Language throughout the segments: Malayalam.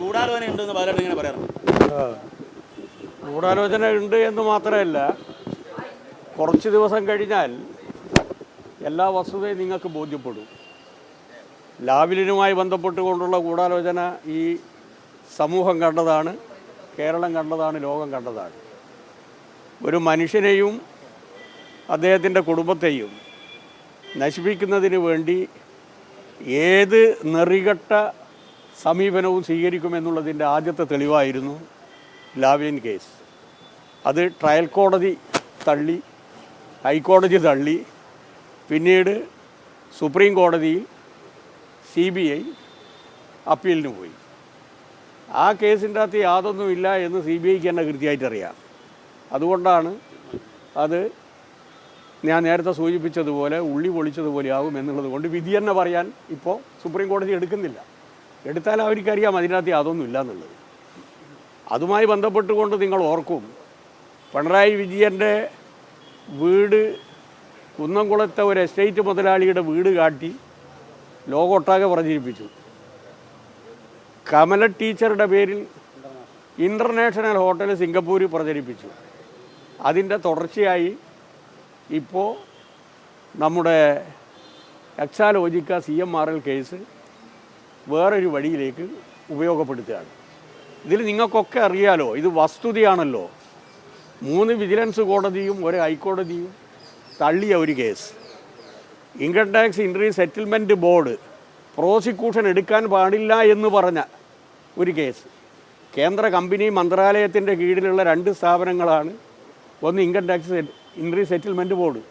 ഗൂഢാലോചന ഉണ്ടെന്ന് പലരും ഇങ്ങനെ പറയാറുണ്ട്. ഗൂഢാലോചന ഉണ്ട് എന്ന് മാത്രമല്ല കുറച്ച് ദിവസം കഴിഞ്ഞാൽ എല്ലാ വസ്തുതയും നിങ്ങൾക്ക് ബോധ്യപ്പെടും. ലാവലിനുമായി ബന്ധപ്പെട്ടുകൊണ്ടുള്ള ഗൂഢാലോചന ഈ സമൂഹം കണ്ടതാണ് കേരളം കണ്ടതാണ് ലോകം കണ്ടതാണ്. ഒരു മനുഷ്യനെയും അദ്ദേഹത്തിന്റെ കുടുംബത്തെയും നശിപ്പിക്കുന്നതിന് വേണ്ടി ഏത് നെറികെട്ട സമീപനവും സ്വീകരിക്കുമെന്നുള്ളതിന്റെ ആദ്യത്തെ തെളിവായിരുന്നു ലാവ്ലിൻ കേസ്. അത് ട്രയൽ കോടതി തള്ളി ഹൈക്കോടതി തള്ളി പിന്നീട് സുപ്രീം കോടതിയിൽ സി ബി ഐ അപ്പീലിന് പോയി. ആ കേസിന്റെ അകത്ത് യാതൊന്നുമില്ല എന്ന് സി ബി ഐക്ക് തന്നെ കൃത്യമായിട്ട് അറിയാം അതുകൊണ്ടാണ് അത് ഞാൻ നേരത്തെ സൂചിപ്പിച്ചതുപോലെ ഉള്ളി പൊളിച്ചതുപോലെ ആകും എന്നുള്ളത് കൊണ്ട് വിധി തന്നെ പറയാൻ ഇപ്പോൾ സുപ്രീം കോടതി എടുക്കുന്നില്ല. എടുത്താൽ അവർക്കറിയാം അതിനകത്ത് യാതൊന്നുമില്ല എന്നുള്ളത് അതുമായി ബന്ധപ്പെട്ടുകൊണ്ട് നിങ്ങൾ ഓർക്കും പിണറായി വിജയന്റെ വീട് കുന്നംകുളത്തെ ഒരു എസ്റ്റേറ്റ് മുതലാളിയുടെ വീട് കാട്ടി ലോകമൊട്ടാകെ പ്രചരിപ്പിച്ചു കമല ടീച്ചറുടെ പേരിൽ ഇന്റർനാഷണൽ ഹോട്ടൽ സിംഗപ്പൂരിൽ പ്രചരിപ്പിച്ചു. അതിന്റെ തുടർച്ചയായി ഇപ്പോൾ നമ്മുടെ Exalogic C M R L case വേറൊരു വഴിയിലേക്ക് ഉപയോഗപ്പെടുത്തുകയാണ്. ഇതിൽ നിങ്ങൾക്കൊക്കെ അറിയാലോ ഇത് വസ്തുതയാണല്ലോ. മൂന്ന് വിജിലൻസ് കോടതിയും ഒരു ഹൈക്കോടതിയും തള്ളിയ ഒരു case. Income tax interim settlement board prosecution എടുക്കാൻ പാടില്ല എന്ന് പറഞ്ഞ ഒരു കേസ്. കേന്ദ്ര കമ്പനി മന്ത്രാലയത്തിന്റെ കീഴിലുള്ള രണ്ട് സ്ഥാപനങ്ങളാണ് ഒന്ന് income tax interim settlement board.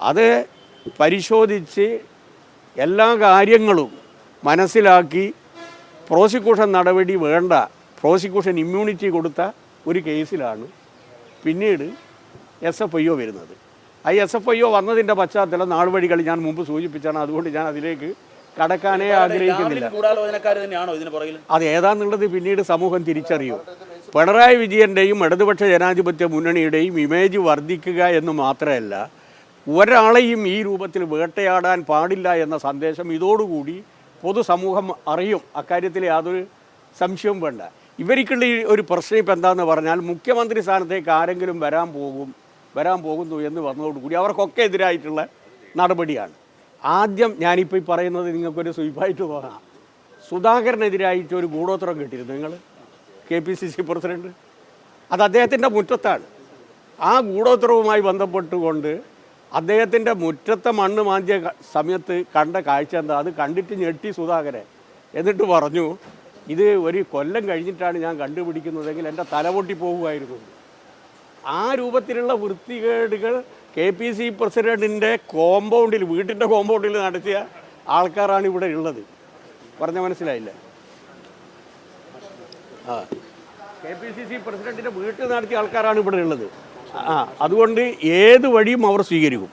അത് പരിശോധിച്ച് എല്ലാ കാര്യങ്ങളും മനസ്സിലാക്കി പ്രോസിക്യൂഷൻ നടപടി വേണ്ട. പ്രോസിക്യൂഷൻ ഇമ്മ്യൂണിറ്റി കൊടുത്ത ഒരു കേസിലാണ് പിന്നീട് എസ് എഫ് ഐ ഒ വരുന്നത്. ആ എസ് എഫ് ഐ ഒ വന്നതിന്റെ പശ്ചാത്തലം നാളുവഴികൾ ഞാൻ മുമ്പ് സൂചിപ്പിച്ചാണ്. അതുകൊണ്ട് ഞാൻ അതിലേക്ക് കടക്കാനേ ആഗ്രഹിക്കുന്നില്ല. അത് ഏതാന്നുള്ളത് പിന്നീട് സമൂഹം തിരിച്ചറിയും. പിണറായി വിജയന്റെയും ഇടതുപക്ഷ ജനാധിപത്യ മുന്നണിയുടെയും ഇമേജ് വർദ്ധിക്കുക എന്ന് മാത്രമല്ല ഒരാളെയും ഈ രൂപത്തിൽ വേട്ടയാടാൻ പാടില്ല എന്ന സന്ദേശം ഇതോടുകൂടി പൊതുസമൂഹം അറിയും അക്കാര്യത്തിൽ യാതൊരു സംശയവും വേണ്ട. ഇവർക്കുള്ള ഈ ഒരു പ്രശ്നം ഇപ്പം എന്താണെന്ന് പറഞ്ഞാൽ മുഖ്യമന്ത്രി സ്ഥാനത്തേക്ക് ആരെങ്കിലും വരാൻ പോകും വരാൻ പോകുന്നു എന്ന് വന്നതോടുകൂടി അവർക്കൊക്കെ എതിരായിട്ടുള്ള നടപടിയാണ്. ആദ്യം ഞാനിപ്പോൾ ഈ പറയുന്നത് നിങ്ങൾക്കൊരു സ്വീപ്പായിട്ട് തോന്നാം. സുധാകരനെതിരായിട്ട് ഒരു ഗൂഢോത്തരം കിട്ടിയിരുന്നു നിങ്ങൾ K P C C president അത് അദ്ദേഹത്തിന്റെ മുറ്റത്താണ്. ആ ഗൂഢോത്തരവുമായി ബന്ധപ്പെട്ടുകൊണ്ട് അദ്ദേഹത്തിന്റെ മുറ്റത്തെ മണ്ണ് മാന്തിയ സമയത്ത് കണ്ട കാഴ്ച എന്താ? അത് കണ്ടിട്ട് ഞെട്ടി സുധാകരൻ. എന്നിട്ട് പറഞ്ഞു ഇത് ഒരു കൊല്ലം കഴിഞ്ഞിട്ടാണ് ഞാൻ കണ്ടുപിടിക്കുന്നതെങ്കിൽ എന്റെ തലപൊട്ടി പോകുമായിരുന്നു. ആ രൂപത്തിലുള്ള വൃത്തികേടുകൾ കെ പി സി പ്രസിഡന്റിന്റെ കോമ്പൗണ്ടിൽ വീട്ടിന്റെ കോമ്പൗണ്ടിൽ നടത്തിയ ആൾക്കാരാണ് ഇവിടെ ഉള്ളത്. പറഞ്ഞ മനസ്സിലായില്ല? ആ. കെ പി സി സി പ്രസിഡന്റിന്റെ വീട്ടിൽ നടത്തിയ ആൾക്കാരാണ് ഇവിടെ ഉള്ളത്. അതുകൊണ്ട് ഏത് വഴിയും അവർ സ്വീകരിക്കും.